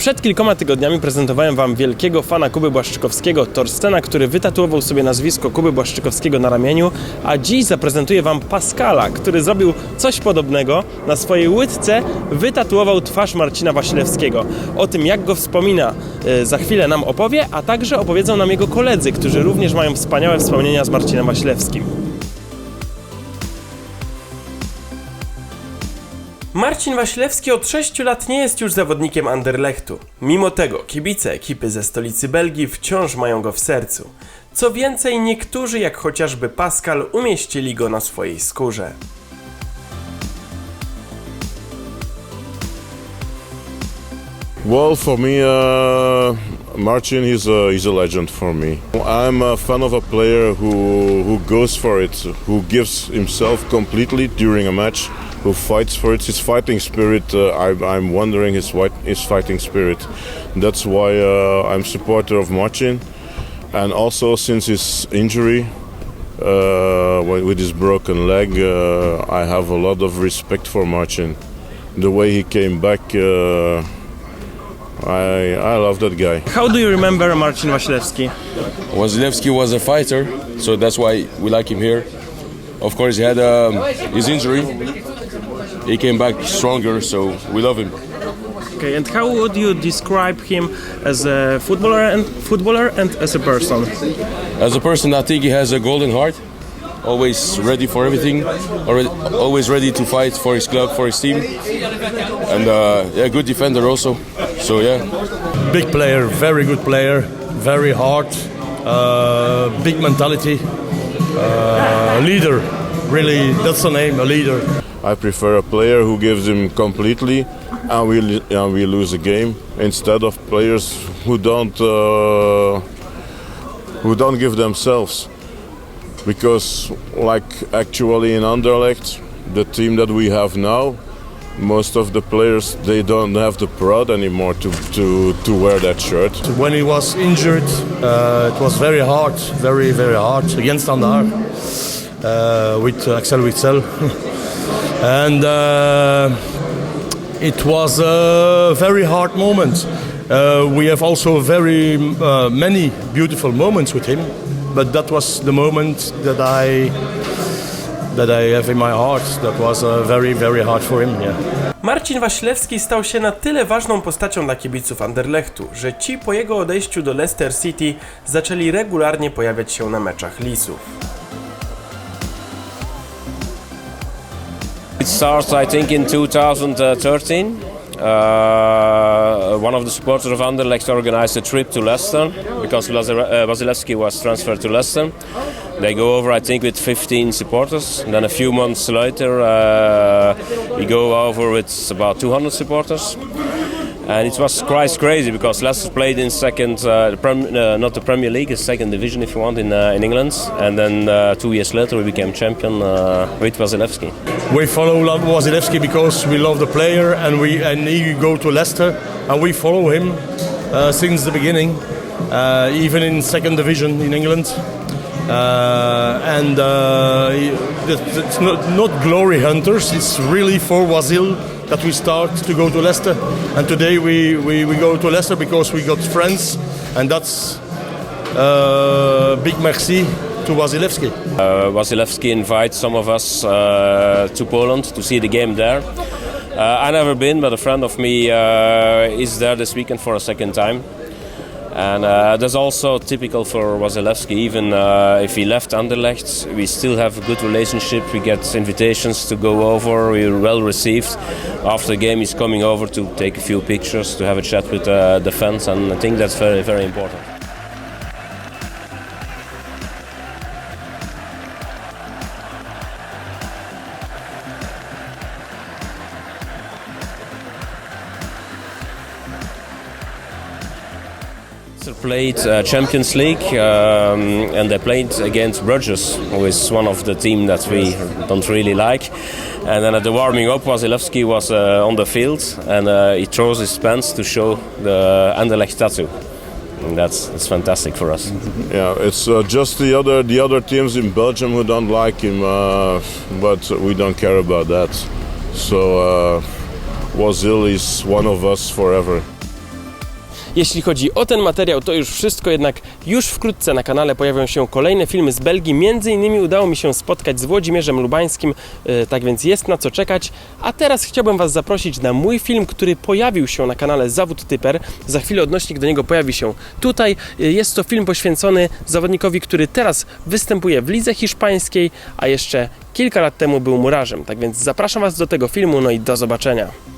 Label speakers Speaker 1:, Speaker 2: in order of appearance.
Speaker 1: Przed kilkoma tygodniami prezentowałem Wam wielkiego fana Kuby Błaszczykowskiego, Torstena, który wytatuował sobie nazwisko Kuby Błaszczykowskiego na ramieniu, a dziś zaprezentuję Wam Pascala, który zrobił coś podobnego. Na swojej łydce wytatuował twarz Marcina Wasilewskiego. O tym, jak go wspomina, e, za chwilę nam opowie, a także opowiedzą nam jego koledzy, którzy również mają wspaniałe wspomnienia z Marcinem Wasilewskim. Marcin Wasilewski od 6 lat nie jest już zawodnikiem Anderlechtu. Mimo tego kibice ekipy ze stolicy Belgii wciąż mają go w sercu. Co więcej, niektórzy, jak chociażby Pascal, umieścili go na swojej skórze.
Speaker 2: Well, for me, uh, Marcin is a, a legend for me. I'm a fan of a player who who goes for it, who gives himself completely during a match, who fights for it. His fighting spirit, uh, I, I'm wondering his white, his fighting spirit. That's why uh, I'm supporter of Marcin, and also since his injury. Uh, with his broken leg, uh, I have a lot of respect for Marcin. The way he came back, uh, I I love that guy.
Speaker 1: How do you remember Marcin Wasilewski?
Speaker 3: Wasilewski was a fighter, so that's why we like him here. Of course, he had um, his injury. He came back stronger, so we love him.
Speaker 1: Okay, and how would you describe him as a footballer and footballer and as a person?
Speaker 3: As a person, I think he has a golden heart, always ready for everything, always ready to fight for his club, for his team, and uh, yeah, good defender also. So yeah,
Speaker 4: big player, very good player, very hard, uh, big mentality, uh, leader. Really, that's the name, a leader.
Speaker 2: I prefer a player who gives him completely, and we and we lose a game instead of players who don't uh, who don't give themselves. Because, like actually in Anderlecht, the team that we have now, most of the players they don't have the pride anymore to to to wear that shirt.
Speaker 4: When he was injured, uh, it was very hard, very, very hard against Andar uh, with Axel Witsel. and uh, it was a very hard moment. Uh, we have also very uh, many beautiful moments with him, but that was the moment that I that I have in my heart. That was uh, very, very hard for him. Yeah.
Speaker 1: Marcin Wasilewski stał się na tyle ważną postacią dla kibiców Anderlechtu, że ci po jego odejściu do Leicester City zaczęli regularnie pojawiać się na meczach Lisów.
Speaker 5: It starts, I think, in 2013. Uh, one of the supporters of Anderlecht organized a trip to Leicester because uh, Wasilewski was transferred to Leicester. They go over, I think, with 15 supporters. And then a few months later, uh, we go over with about 200 supporters. And it was quite crazy because Leicester played in second, uh, the prem, uh, not the Premier League, the second division, if you want, in uh, in England. And then uh, two years later, we became champion uh, with Wasilewski.
Speaker 4: we follow Lo- Wasilewski because we love the player and we and he go to Leicester and we follow him since the beginning, even in second division in England. Uh, and uh, it- it's not, not glory hunters. It's really for Wasil that we start to go to Leicester. And today we, we, we go to Leicester because we got friends, and that's uh, big merci to Wasilewski.
Speaker 5: Uh, Wasilewski invites some of us uh, to Poland to see the game there. Uh, I never been, but a friend of me uh, is there this weekend for a second time. And uh, that's also typical for Wasilewski. Even uh, if he left Anderlecht, we still have a good relationship. We get invitations to go over. We're well received. After the game, he's coming over to take a few pictures, to have a chat with uh, the fans, and I think that's very, very important. Played uh, Champions League um, and they played against Bruges, who is one of the team that we don't really like. And then at the warming up, Wasilewski was uh, on the field and uh, he throws his pants to show the Anderlecht tattoo. And that's, that's fantastic for us.
Speaker 2: Yeah, it's uh, just the other the other teams in Belgium who don't like him, uh, but we don't care about that. So uh, Wazil is one of us forever.
Speaker 1: Jeśli chodzi o ten materiał, to już wszystko, jednak już wkrótce na kanale pojawią się kolejne filmy z Belgii. Między innymi udało mi się spotkać z Włodzimierzem Lubańskim, e, tak więc jest na co czekać. A teraz chciałbym Was zaprosić na mój film, który pojawił się na kanale Zawód Typer. Za chwilę odnośnik do niego pojawi się tutaj. E, Jest to film poświęcony zawodnikowi, który teraz występuje w lidze hiszpańskiej, a jeszcze kilka lat temu był murarzem. Tak więc zapraszam Was do tego filmu, no i do zobaczenia.